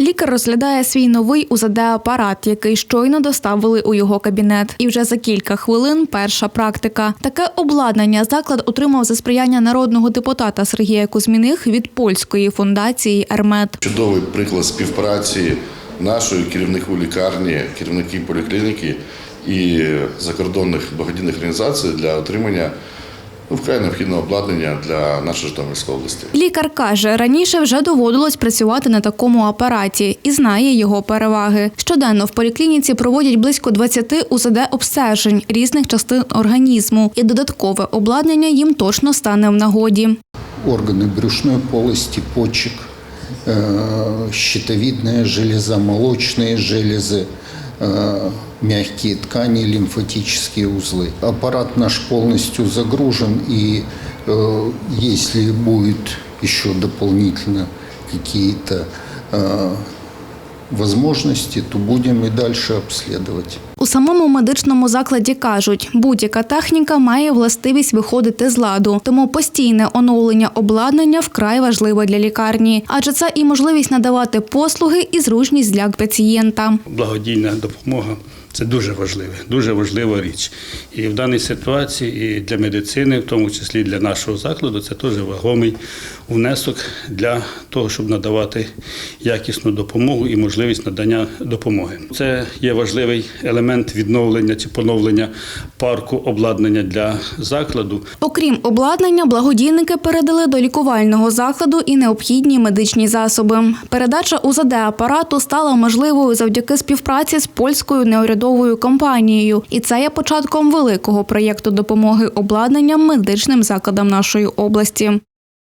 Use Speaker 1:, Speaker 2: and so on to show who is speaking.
Speaker 1: Лікар розглядає свій новий УЗД-апарат, який щойно доставили у його кабінет. І вже за кілька хвилин перша практика. Таке обладнання заклад отримав за сприяння народного депутата Сергія Кузьміних від польської фундації Ермет.
Speaker 2: Чудовий приклад співпраці нашої керівнику лікарні, керівники поліклініки і закордонних благодійних організацій для отримання ну, вкрай необхідного обладнання для нашої Житомирської області.
Speaker 1: Лікар каже, раніше вже доводилось працювати на такому апараті і знає його переваги. Щоденно в поліклініці проводять близько 20 УЗД-обстежень різних частин організму, і додаткове обладнання їм точно стане в нагоді.
Speaker 3: органы брюшной полости, почек, э, щитовидная железа, молочные железы, э, мягкие ткани, лимфатические узлы. Аппарат наш полностью загружен, и э, если будет еще дополнительно какие-то э, возможности, то будем и дальше обследовать.
Speaker 1: У самому медичному закладі кажуть, будь-яка техніка має властивість виходити з ладу, тому постійне оновлення обладнання вкрай важливе для лікарні, адже це і можливість надавати послуги і зручність для пацієнта.
Speaker 4: благодійна допомога це дуже важливе, дуже важлива річ. І в даній ситуації, і для медицини, в тому числі для нашого закладу, це теж вагомий внесок для того, щоб надавати якісну допомогу і можливість надання допомоги. Це є важливий елемент відновлення чи поновлення парку обладнання для закладу.
Speaker 1: Окрім обладнання, благодійники передали до лікувального закладу і необхідні медичні засоби. Передача УЗД апарату стала можливою завдяки співпраці з польською неурядовою компанією, і це є початком великого проєкту допомоги обладнанням медичним закладам нашої області.